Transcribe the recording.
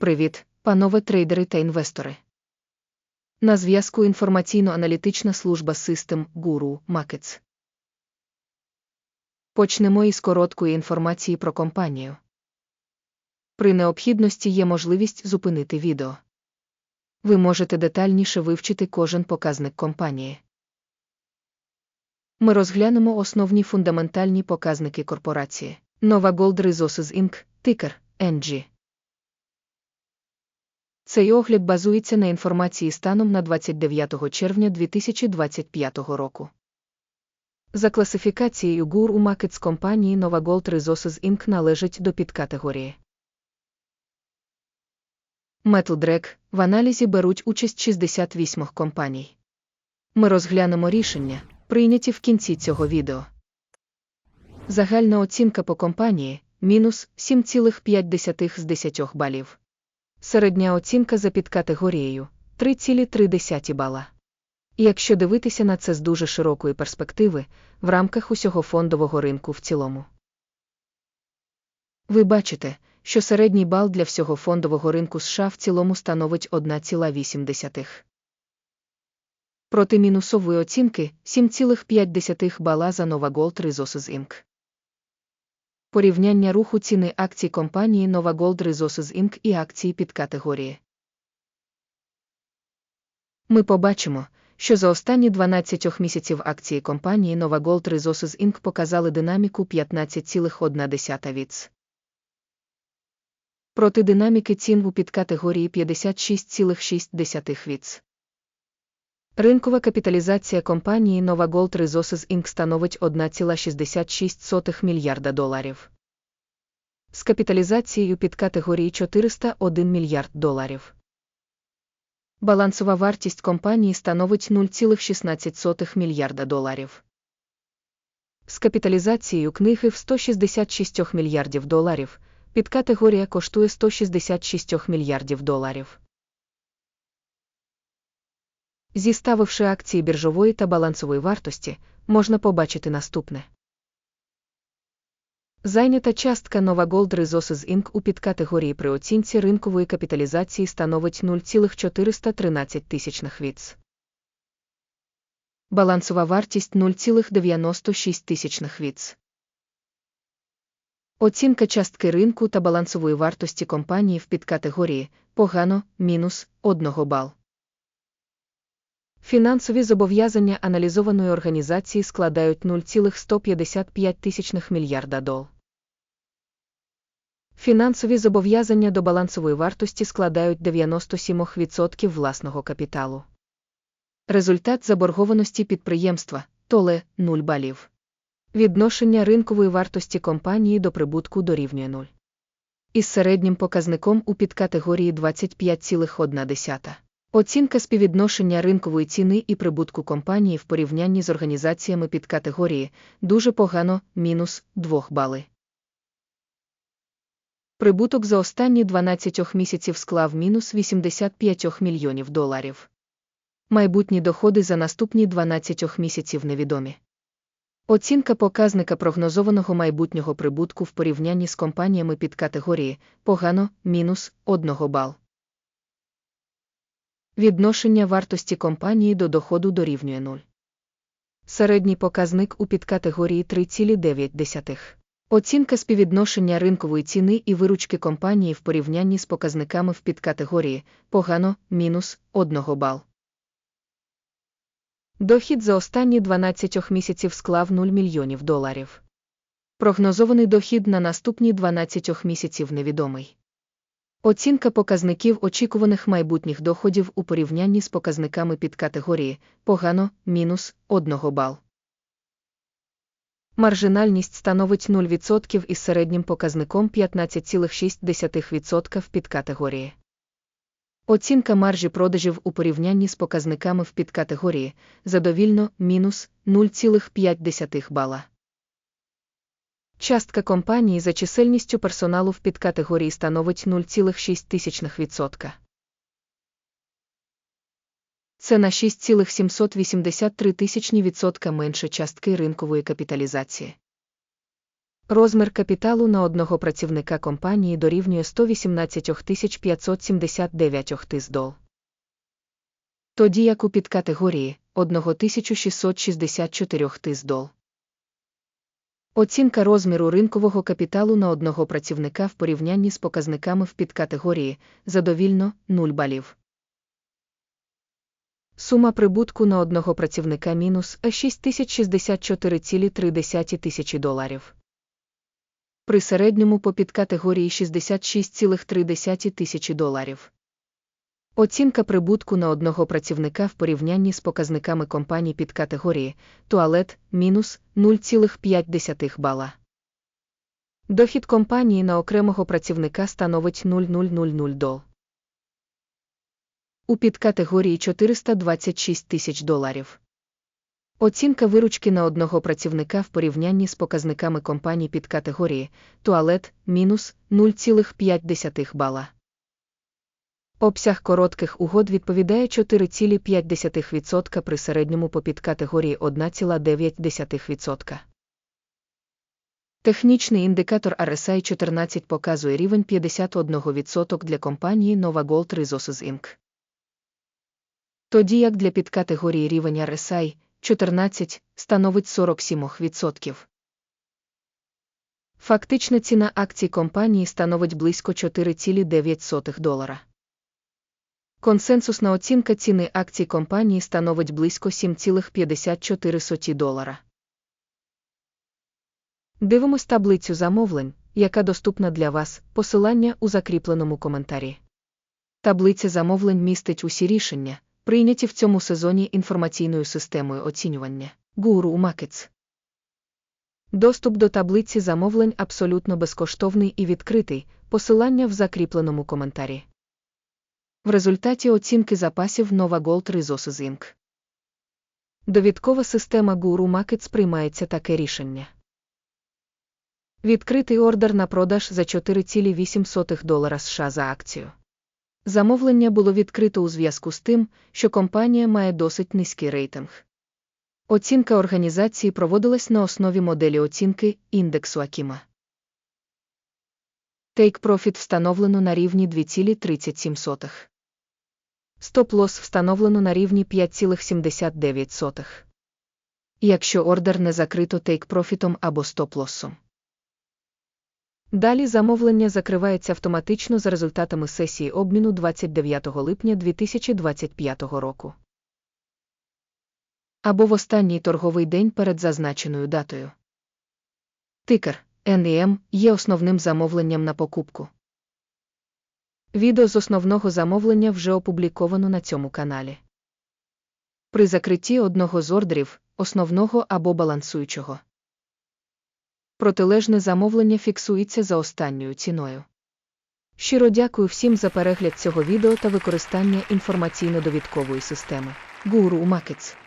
Привіт, панове трейдери та інвестори. На зв'язку інформаційно-аналітична служба System Guru Markets. Почнемо із короткої інформації про компанію. При необхідності є можливість зупинити відео. Ви можете детальніше вивчити кожен показник компанії. Ми розглянемо основні фундаментальні показники корпорації. Nova Gold Resources Inc. тикер NG. Цей огляд базується на інформації станом на 29 червня 2025 року. За класифікацією GUR у Markets компанії Nova Gold Resources Inc. належить до підкатегорії. MetalDrag в аналізі беруть участь 68 компаній. Ми розглянемо рішення, прийняті в кінці цього відео. Загальна оцінка по компанії мінус 7,5 з 10 балів. Середня оцінка за підкатегорією 3,3 бала. Якщо дивитися на це з дуже широкої перспективи, в рамках усього фондового ринку в цілому. Ви бачите, що середній бал для всього фондового ринку США в цілому становить 1,8. Проти мінусової оцінки 7,5 бала за Nova Gold Resources Inc. Порівняння руху ціни акцій компанії Nova Gold Resources Inc. і акції під категорії. Ми побачимо, що за останні 12 місяців акції компанії Nova Gold Resources Inc. показали динаміку 15,1 віц. Проти динаміки цін у підкатегорії 56,6 віц. Ринкова капіталізація компанії Nova Gold Resources Inc. становить 1,66 мільярда доларів. З капіталізацією під категорії 401 мільярд доларів. Балансова вартість компанії становить 0,16 мільярда доларів. З капіталізацією книги в 166 мільярдів доларів. Підкатегорія коштує 166 мільярдів доларів. Зіставивши акції біржової та балансової вартості, можна побачити наступне. Зайнята частка Nova Gold Resources Inc. у підкатегорії при оцінці ринкової капіталізації становить 0,413 тисячних віц. Балансова вартість 0,96 тисячних віц. Оцінка частки ринку та балансової вартості компанії в підкатегорії погано мінус 1 бал. Фінансові зобов'язання аналізованої організації складають 0,155 тисячних мільярда дол. Фінансові зобов'язання до балансової вартості складають 97% власного капіталу. Результат заборгованості підприємства толе 0 балів. Відношення ринкової вартості компанії до прибутку дорівнює 0. Із середнім показником у підкатегорії 25,1. Оцінка співвідношення ринкової ціни і прибутку компанії в порівнянні з організаціями підкатегорії дуже погано мінус 2 бали. Прибуток за останні 12 місяців склав мінус 85 мільйонів доларів. Майбутні доходи за наступні 12 місяців невідомі. Оцінка показника прогнозованого майбутнього прибутку в порівнянні з компаніями під категорії погано мінус 1 бал. Відношення вартості компанії до доходу дорівнює 0. Середній показник у підкатегорії 3,9. Оцінка співвідношення ринкової ціни і виручки компанії в порівнянні з показниками в підкатегорії погано мінус 1 бал. Дохід за останні 12 місяців склав 0 мільйонів доларів. Прогнозований дохід на наступні 12 місяців невідомий. Оцінка показників очікуваних майбутніх доходів у порівнянні з показниками під категорії погано мінус 1 бал. Маржинальність становить 0% із середнім показником 15,6% в підкатегорії. Оцінка маржі продажів у порівнянні з показниками в підкатегорії задовільно мінус 0,5 бала. Частка компанії за чисельністю персоналу в підкатегорії становить 0,6%. Це на 6,783 тисячні відсотка менше частки ринкової капіталізації. Розмір капіталу на одного працівника компанії дорівнює 118 579 тиздол. Тоді як у підкатегорії 1664 тиздол. Оцінка розміру ринкового капіталу на одного працівника в порівнянні з показниками в підкатегорії задовільно 0 балів. Сума прибутку на одного працівника мінус 6064,3 тисячі доларів. При середньому по підкатегорії 66,3 тисячі доларів. Оцінка прибутку на одного працівника в порівнянні з показниками компаній підкатегорії туалет мінус 0,5 бала. Дохід компанії на окремого працівника становить 0,000 дол. У підкатегорії 426 тисяч доларів. Оцінка виручки на одного працівника в порівнянні з показниками компаній підкатегорії туалет мінус 0,5 бала. Обсяг коротких угод відповідає 4,5% при середньому по підкатегорії 1,9%. Технічний індикатор RSI 14 показує рівень 51% для компанії Nova Gold Resources Inc. Тоді як для підкатегорії рівень RSI 14 становить 47%. Фактична ціна акцій компанії становить близько 4,9 долара. Консенсусна оцінка ціни акцій компанії становить близько 7,54 долара. Дивимось таблицю замовлень, яка доступна для вас, посилання у закріпленому коментарі. Таблиця замовлень містить усі рішення, прийняті в цьому сезоні інформаційною системою оцінювання Guru Markets. Доступ до таблиці замовлень абсолютно безкоштовний і відкритий, посилання в закріпленому коментарі. В результаті оцінки запасів Nova Gold Resources Inc. Довідкова система Guru Markets приймається таке рішення. Відкритий ордер на продаж за 4,8 долара США за акцію. Замовлення було відкрито у зв'язку з тим, що компанія має досить низький рейтинг. Оцінка організації проводилась на основі моделі оцінки індексу Акіма. Take Profit встановлено на рівні 2,37. Стоп-лосс встановлено на рівні 5,79. Якщо ордер не закрито Profit або стоп-лоссом. Далі замовлення закривається автоматично за результатами сесії обміну 29 липня 2025 року. Або в останній торговий день перед зазначеною датою. Тикер NEM є основним замовленням на покупку. Відео з основного замовлення вже опубліковано на цьому каналі. При закритті одного з ордерів, основного або балансуючого. Протилежне замовлення фіксується за останньою ціною. Щиро дякую всім за перегляд цього відео та використання інформаційно-довідкової системи Guru Markets.